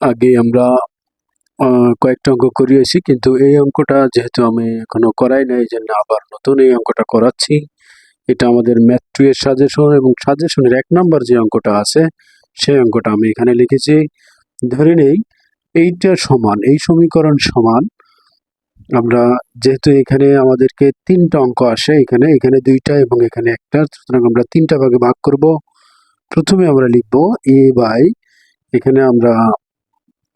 আগে আমরা কয়েকটা অঙ্ক করিয়েছি, কিন্তু এই অঙ্কটা যেহেতু আমি এখনও করাই নাই, এই জন্য আবার নতুন এই অঙ্কটা করাচ্ছি। এটা আমাদের ম্যাথ এর সাজেশন এবং সাজেশনের এক নম্বর যে অঙ্কটা আছে, সেই অঙ্কটা আমি এখানে লিখেছি। ধরে নেই, এইটা সমান, এই সমীকরণ সমান। আমরা যেহেতু এখানে আমাদেরকে তিনটা অঙ্ক আসে, এখানে এখানে দুইটা এবং এখানে একটা, সুতরাং আমরা তিনটা ভাগে ভাগ করব। প্রথমে আমরা লিখব এ বাই এখানে আমরা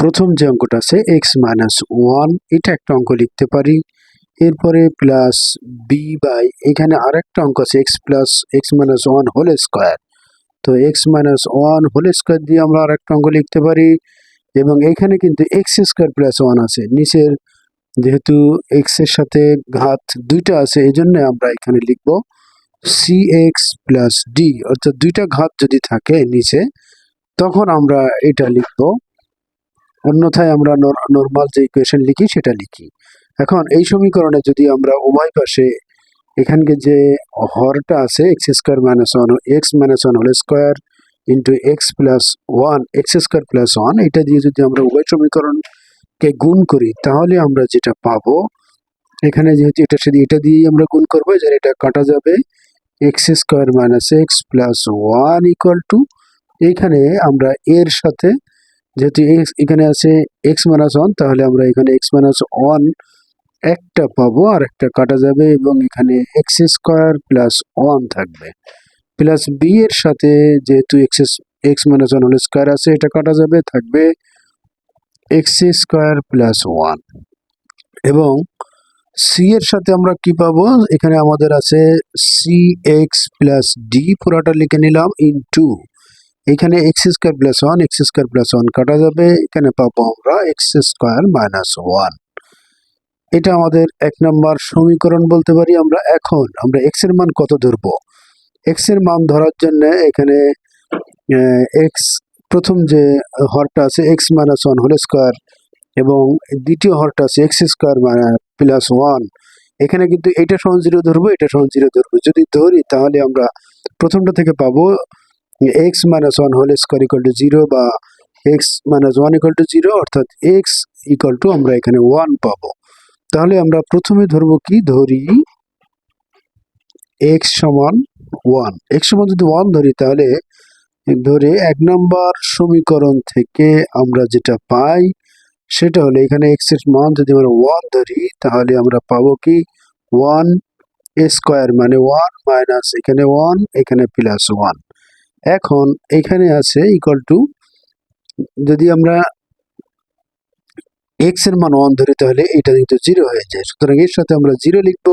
প্রথম যে অঙ্কটা আছে এক্স মাইনাস ওয়ান এটা একটা অঙ্ক লিখতে পারি। এরপরে প্লাস বি বাই এখানে আরেকটা অঙ্ক আছে x plus x minus one whole square তো x minus one whole square দিয়ে আমরা আরেকটা অঙ্ক লিখতে পারি। এবং এখানে কিন্তু এক্স স্কোয়ার প্লাস ওয়ান আছে। নিচের যেহেতু এক্সের সাথে ঘাত দুইটা আছে এই জন্য আমরা এখানে লিখব সি এক্স প্লাস ডি অর্থাৎ দুইটা ঘাত যদি থাকে নিচে, তখন আমরা এটা লিখব অন্যথায় আমরা নর্মাল যে ইকুয়েশন লিখি সেটা লিখি। এখন এই সমীকরণে যদি আমরা উভয় পাশে এখানকে যে হরটা আছে x square minus one x minus one whole square into x plus one x square plus one এটা দিয়ে যদি আমরা উভয় সমীকরণকে গুণ করি, তাহলে আমরা যেটা পাবো, এখানে যেহেতু এটা সাথে এটা দিয়েই আমরা গুণ করব যে এটা কাটা যাবে x square minus x plus one equal to এইখানে আমরা এর সাথে যেহেতু এক্স, এখানে আছে এক্স মাইনাস ওয়ান তাহলে আমরা এখানে এক্স মাইনাস ওয়ান একটা পাবো আর একটা কাটা যাবে এবং এখানে এক্স স্কোয়ার প্লাস ওয়ান থাকবে। প্লাস বি এর সাথে যেহেতু x x minus one whole square আছে, এটা কাটা যাবে, থাকবে এক্স স্কোয়ার প্লাস ওয়ান এবং সি এর সাথে আমরা কি পাবো? এখানে আমাদের আছে সি এক্স প্লাস ডি পুরাটা লিখে নিলাম ইন টু এখানে x square plus one x square plus one কাটা যাবে। এখানে পাবো আমরা এক্স স্কোয়ার মাইনাস ওয়ান এটা আমাদের এক নম্বর সমীকরণ বলতে পারি আমরা। এখন আমরা এক্সের মান কত ধরবো? এক্সের মান ধরার জন্য এখানে এক্স প্রথম যে হরটা আছে x minus one whole square এবং দ্বিতীয় হরটা আছে এক্স স্কোয়ার প্লাস ওয়ান এখানে কিন্তু এটা সমান জিরো ধরবো, এটা সমান জিরো ধরবো। যদি ধরি তাহলে আমরা প্রথমটা থেকে পাবো x minus one whole square equal to zero বা x minus one equal to zero অর্থাৎ এক্স ইকুয়াল টু আমরা এখানে ওয়ান পাবো। তাহলে আমরা প্রথমে ধরবো কি? ধরি এক্স সমান ওয়ান এক্স সমান যদি ওয়ান ধরি, তাহলে ধরে এক নম্বর সমীকরণ থেকে আমরা যেটা পাই, সেটা হলো এখানে এক্সের মান যদি আমরা ওয়ান ধরি, তাহলে আমরা পাবো কি? ওয়ান স্কোয়ার মানে ওয়ান মাইনাস এখানে ওয়ান এখানে প্লাস ওয়ান এখন এখানে আছে ইকুয়াল টু যদি আমরা এক্সের মান ওয়ান ধরি তাহলে এটা কিন্তু জিরো হয়ে যায়। সুতরাং এর সাথে আমরা জিরো লিখব,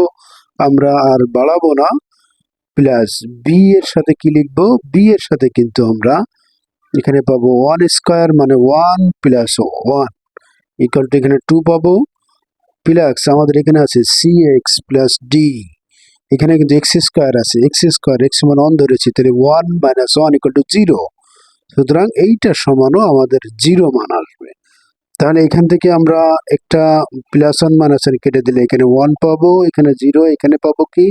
আমরা আর বাড়াবো না। প্লাস বি এর সাথে কি লিখব? বি এর সাথে কিন্তু আমরা এখানে পাবো ওয়ান স্কোয়ার মানে one plus one equal to এখানে টু পাবো। প্লাস আমাদের এখানে আছে সি এক্স প্লাস ডি এখানে কিন্তু এক্স স্কোয়ার আছে। এক্স স্কোয়ার এক্স সমান ওয়ান ধরেছি তাহলে one minus one equal to zero সুতরাং এইটা সমানও আমাদের জিরো মান আসবে। তাহলে এখান থেকে আমরা একটা প্লাস ওয়ান মাইনাস ওয়ান কেটে দিলে এখানে ওয়ান পাবো, এখানে জিরো এখানে পাবো কি?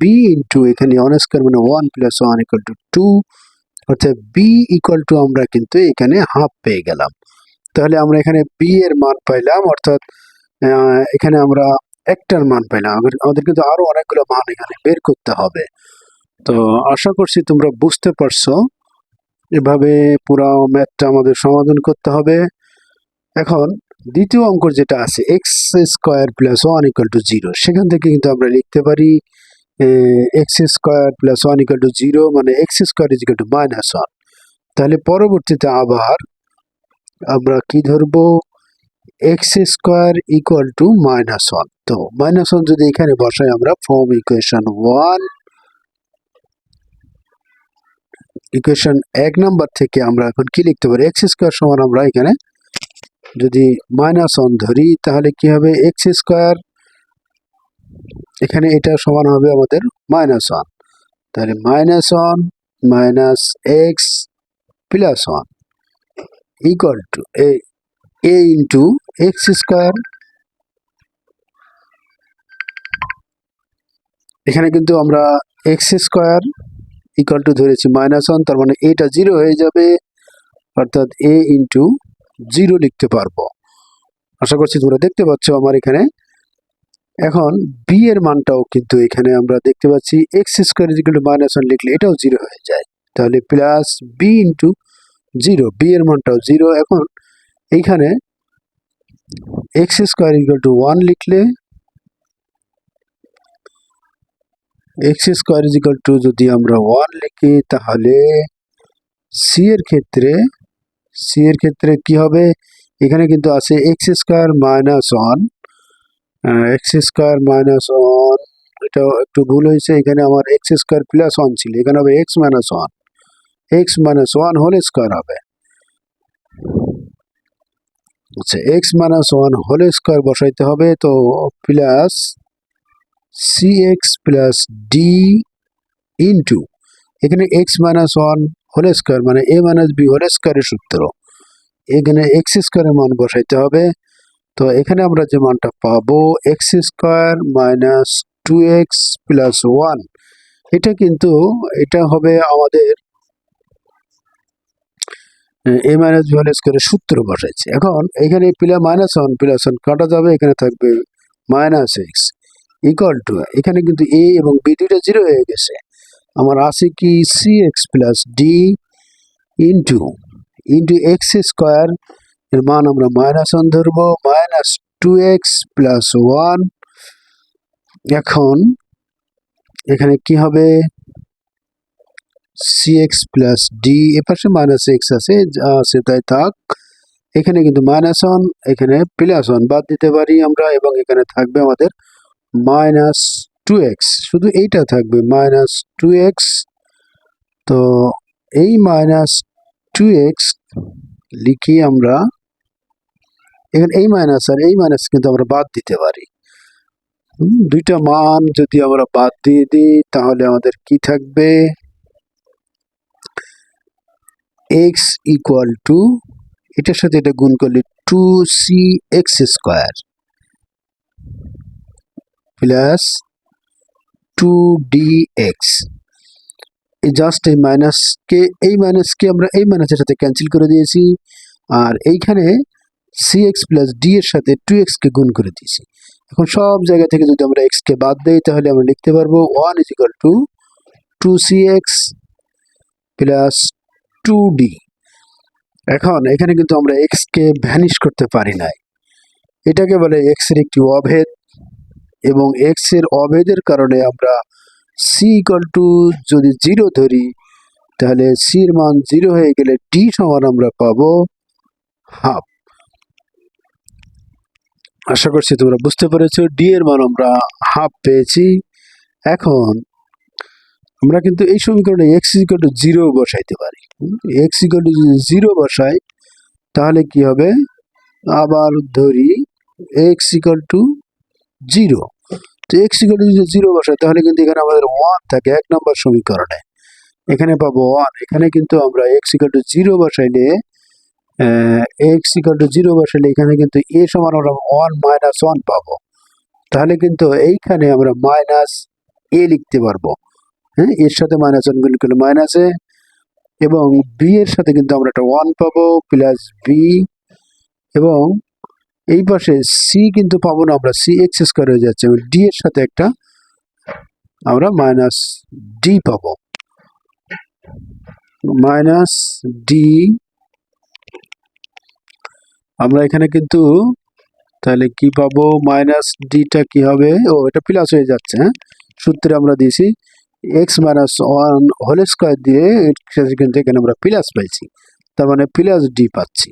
বি ইন্টু এখানে ওয়ান স্কোয়ার মানে one plus one equal to two অর্থাৎ বি ইকুয়াল টু আমরা কিন্তু এখানে হাফ পেয়ে গেলাম। তাহলে আমরা এখানে বি এর মান পাইলাম, অর্থাৎ এখানে আমরা একটার মান পাইলাম আমাদের কিন্তু আরও অনেকগুলো মান এখানে বের করতে হবে। তো আশা করছি তোমরা বুঝতে পারছ। এভাবে পুরো ম্যাথটা আমাদের সমাধান করতে হবে। এখন দ্বিতীয় অঙ্ক যেটা আছে x square plus one equal to zero সেখান থেকে কিন্তু আমরা লিখতে পারি x square plus one equal to zero মানে x square is equal to minus one তাহলে পরবর্তীতে আবার আমরা কি ধরবো? X square equal to minus one তো মাইনাস ওয়ান যদি এখানে বসাই আমরা ফর্ম ইকুয়েশন ওয়ান ইকুয়েশন এক নাম্বার থেকে আমরা এখন কি লিখতে পারি? এক্স স্কোয়ার সমান আমরা এখানে যদি মাইনাস ওয়ান ধরি, তাহলে কি হবে? এক্স স্কোয়ার এখানে এটা সমান হবে আমাদের মাইনাস ওয়ান তাহলে minus one minus x plus one equal to a into x square এখানে কিন্তু আমরা এক্স স্কোয়ার ইকুয়াল টু ধরেছি মাইনাস ওয়ান তার মানে এটা জিরো হয়ে যাবে, অর্থাৎ এ ইন্টু জিরো লিখতে পারব। আশা করছি তোমরা দেখতে পাচ্ছ আমার এখানে। এখন বি এর মানটাও কিন্তু এখানে আমরা দেখতে পাচ্ছি x square equal to minus one লিখলে এটাও জিরো হয়ে যায়। তাহলে plus b into zero b এর মানটাও জিরো এখন এইখানে x square equal to one লিখলে এক্স স্কোয়ার ইজিক্যাল টু যদি আমরা ওয়ান লিখি তাহলে সি এর ক্ষেত্রে সি এর ক্ষেত্রে কি হবে? এখানে কিন্তু আছে x square minus one x square minus one এটা একটু ভুল হয়েছে, এখানে আমার এক্স স্কোয়ার প্লাস ওয়ান ছিল, এখানে হবে x minus one x minus one whole square হবে। আচ্ছা x minus one whole square বসাইতে হবে, তো plus c x plus d into এখানে x minus one whole square মানে এ মাইনাস বি হোল স্কোয়ারের সূত্র। এখানে এক্স স্কোয়ারের মান বসাইতে হবে, তো এখানে আমরা যে মানটা পাবো x square minus two x plus one এটা কিন্তু, এটা হবে আমাদের এ মাইনাস বি হোল স্কোয়ারের সূত্র বসাইছে। এখন এখানে plus minus one plus one কাটা যাবে, এখানে থাকবে মাইনাস এক্স ইকুয়াল টু এখানে কিন্তু এ এবং বি দুইটা জিরো হয়ে গেছে। আমার আছে কি c x plus d into into x square এর মান আমরা মাইনাস ওয়ান ধরবো minus two x plus one এখন এখানে কি হবে? সি এক্স প্লাস ডি এপাশে মাইনাস এক্স আছে যা আছে তাই থাক। এখানে কিন্তু মাইনাস ওয়ান এখানে প্লাস ওয়ান বাদ দিতে পারি আমরা এবং এখানে থাকবে আমাদের মাইনাস টু এক্স শুধু এইটা থাকবে মাইনাস টু এক্স তো এই মাইনাস টু এক্স লিখি আমরা, এখানে এই মাইনাস আর এই মাইনাস কিন্তু আমরা বাদ দিতে পারি। দুইটা মান যদি আমরা বাদ দিয়ে দিই, তাহলে আমাদের কি থাকবে? এক্স ইকুয়াল টু এটার সাথে এটা গুণ করলে two c x square plus two d x just এই মাইনাসকে এই মাইনাসকে আমরা এই মাইনাসের সাথে ক্যান্সেল করে দিয়েছি। আর এইখানে সি এক্স প্লাস ডি এর সাথে টু এক্সকে গুণ করে দিয়েছি। এখন সব জায়গা থেকে যদি আমরা এক্সকে বাদ দিই, তাহলে আমরা লিখতে পারব one is equal to two c x plus two d এখন এখানে কিন্তু আমরা এক্সকে ভ্যানিশ করতে পারি নাই। এটাকে বলে এক্সের একটি অভেদ এবং এক্সের অভেদের কারণে আমরা সি ইকাল টু যদি জিরো ধরি, তাহলে সির মান জিরো হয়ে গেলে ডি সমান আমরা পাবো হাফ আশা করছি তোমরা বুঝতে পেরেছ ডি এর মান আমরা হাফ পেয়েছি। এখন আমরা কিন্তু এই সমীকরণে এক্স ইকাল টু জিরো বসাইতে পারি। এক্স ইকাল টু জিরো বসাই, তাহলে কি হবে? আবার ধরি এক্স ইকাল টু জিরো তো এক্স ইকাল টু জিরো বসাই, তাহলে কিন্তু এখানে আমাদের ওয়ান থাকে, এক নম্বর সমীকরণে। এখানে পাবো ওয়ান এখানে কিন্তু আমরা এক্স ইকাল টু জিরো বসাইলে এক্স ইকাল টু জিরো বসাইলে এখানে কিন্তু এ সমান আমরা ওয়ান মাইনাস ওয়ান পাবো। তাহলে কিন্তু এইখানে আমরা মাইনাস এ লিখতে পারব। হ্যাঁ এর সাথে মাইনাস ওয়ান গুণ করলে মাইনাস এ, এবং বি এর সাথে কিন্তু আমরা একটা ওয়ান পাবো প্লাস বি এবং এই পাশে সি কিন্তু পাবো না আমরা সি এক্স স্কোয়ার হয়ে যাচ্ছে এবং ডি এর সাথে একটা আমরা মাইনাস ডি পাবো। মাইনাস ডি আমরা এখানে কিন্তু তাহলে কি পাবো? মাইনাস ডিটা কি হবে? ও, এটা প্লাস হয়ে যাচ্ছে হ্যাঁ? সূত্রে আমরা দিয়েছি x minus one whole square দিয়ে সেখান থেকে আমরা প্লাস পাইছি। তার মানে প্লাস ডি পাচ্ছি।